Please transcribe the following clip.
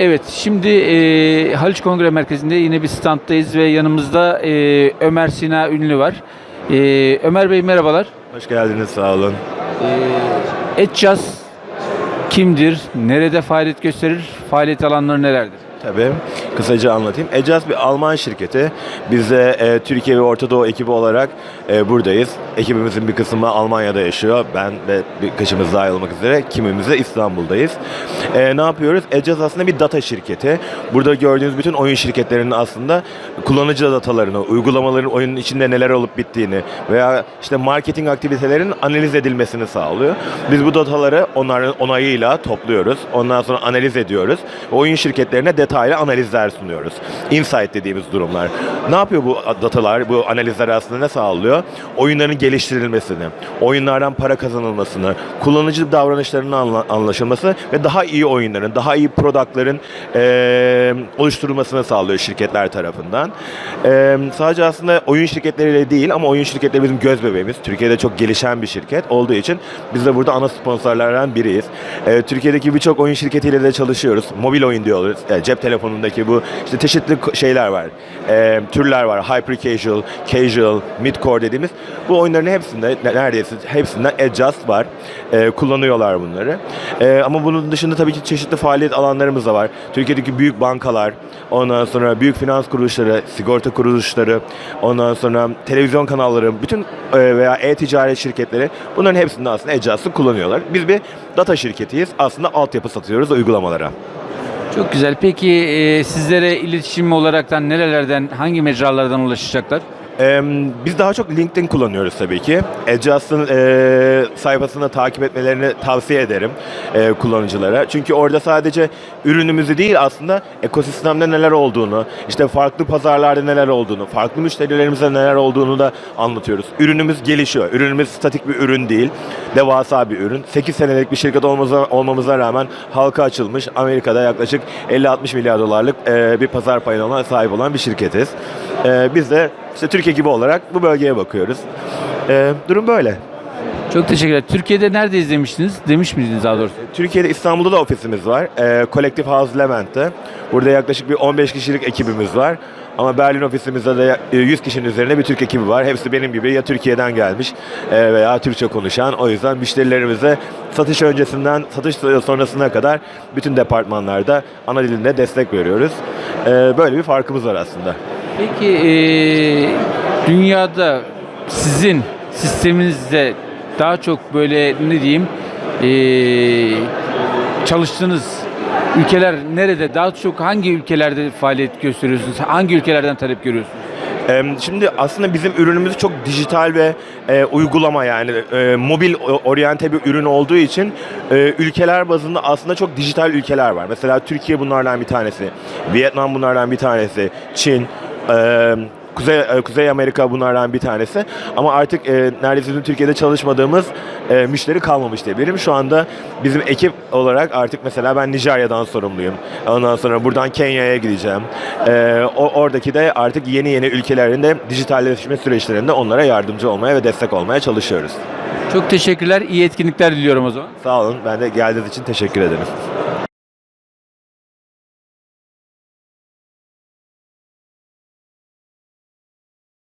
Evet, şimdi e, Haliç Kongre Merkezi'nde yine bir standdayız ve yanımızda e, Ömer Sina Ünlü var. E, Ömer Bey merhabalar. Hoş geldiniz, sağ olun. E, kimdir? Nerede faaliyet gösterir? Faaliyet alanları nelerdir? Tabii, kısaca anlatayım. Ecaz bir Alman şirketi. Biz de e, Türkiye ve Orta Doğu ekibi olarak e, buradayız. Ekibimizin bir kısmı Almanya'da yaşıyor. Ben ve birkaçımız dahil olmak üzere kimimiz de İstanbul'dayız. E, ne yapıyoruz? Ecaz aslında bir data şirketi. Burada gördüğünüz bütün oyun şirketlerinin aslında kullanıcı datalarını, uygulamaların oyunun içinde neler olup bittiğini veya işte marketing aktivitelerinin analiz edilmesini sağlıyor. Biz bu dataları onların onayıyla topluyoruz. Ondan sonra analiz ediyoruz. Oyun şirketlerine detaylı analizler sunuyoruz. Insight dediğimiz durumlar. Ne yapıyor bu datalar, bu analizler aslında ne sağlıyor? Oyunların geliştirilmesini, oyunlardan para kazanılmasını, kullanıcı davranışlarının anla- anlaşılması ve daha iyi oyunların, daha iyi productların eee, oluşturulmasını sağlıyor şirketler tarafından. Eee, sadece aslında oyun şirketleriyle değil ama oyun şirketleri bizim göz bebeğimiz. Türkiye'de çok gelişen bir şirket olduğu için biz de burada ana sponsorlardan biriyiz. Eee, Türkiye'deki birçok oyun şirketiyle de çalışıyoruz. Mobil oyun diyoruz. Yani cep telefonundaki bu işte çeşitli şeyler var. Eee, türler var. Hyper casual, casual, midcore dediğimiz. Bu oyunların hepsinde ne- neredeyse hepsinden adjust var. Eee, kullanıyorlar bunları. Eee, ama bunun dışında tabii ki çeşitli faaliyet alanlarımız da var. Türkiye'deki büyük bankalar, ondan sonra büyük finans kuruluşları, sigorta kuruluşları, ondan sonra televizyon kanalları, bütün e, veya e-ticaret şirketleri bunların hepsinde aslında Adjust'ı kullanıyorlar. Biz bir data şirketiyiz. Aslında altyapı satıyoruz uygulamalara. Çok güzel. Peki e, sizlere iletişim olaraktan nerelerden, hangi mecralardan ulaşacaklar? Ee, biz daha çok LinkedIn kullanıyoruz tabii ki. Adjust'ın e, sayfasını takip etmelerini tavsiye ederim e, kullanıcılara. Çünkü orada sadece ürünümüzü değil aslında ekosistemde neler olduğunu, işte farklı pazarlarda neler olduğunu, farklı müşterilerimize neler olduğunu da anlatıyoruz. Ürünümüz gelişiyor. Ürünümüz statik bir ürün değil. Devasa bir ürün. 8 senelik bir şirket olmamıza, olmamıza rağmen halka açılmış Amerika'da yaklaşık 50-60 milyar dolarlık e, bir pazar payına sahip olan bir şirketiz. E, biz de işte Türkiye gibi olarak bu bölgeye bakıyoruz. Ee, durum böyle. Çok teşekkürler. Türkiye'de nerede izlemiştiniz? Demiş miydiniz daha doğrusu? Türkiye'de İstanbul'da da ofisimiz var. Ee, Collective House Levent'te. Burada yaklaşık bir 15 kişilik ekibimiz var. Ama Berlin ofisimizde de e, 100 kişinin üzerinde bir Türk ekibi var. Hepsi benim gibi ya Türkiye'den gelmiş e, veya Türkçe konuşan. O yüzden müşterilerimize satış öncesinden satış sonrasına kadar bütün departmanlarda ana dilinde destek veriyoruz. Ee, böyle bir farkımız var aslında. Peki e, dünyada sizin sisteminizde daha çok böyle ne diyeyim e, çalıştığınız ülkeler nerede? Daha çok hangi ülkelerde faaliyet gösteriyorsunuz? Hangi ülkelerden talep görüyorsunuz? Şimdi aslında bizim ürünümüz çok dijital ve e, uygulama yani e, mobil oryante bir ürün olduğu için e, ülkeler bazında aslında çok dijital ülkeler var. Mesela Türkiye bunlardan bir tanesi, Vietnam bunlardan bir tanesi, Çin, Kuzey, e, Kuzey Amerika bunlardan bir tanesi. Ama artık e, neredeyse bütün Türkiye'de çalışmadığımız e, müşteri kalmamış diyebilirim. Şu anda bizim ekip olarak artık mesela ben Nijerya'dan sorumluyum. Ondan sonra buradan Kenya'ya gideceğim. E, o, oradaki de artık yeni yeni ülkelerin de dijitalleşme süreçlerinde onlara yardımcı olmaya ve destek olmaya çalışıyoruz. Çok teşekkürler. İyi etkinlikler diliyorum o zaman. Sağ olun. Ben de geldiğiniz için teşekkür ederim.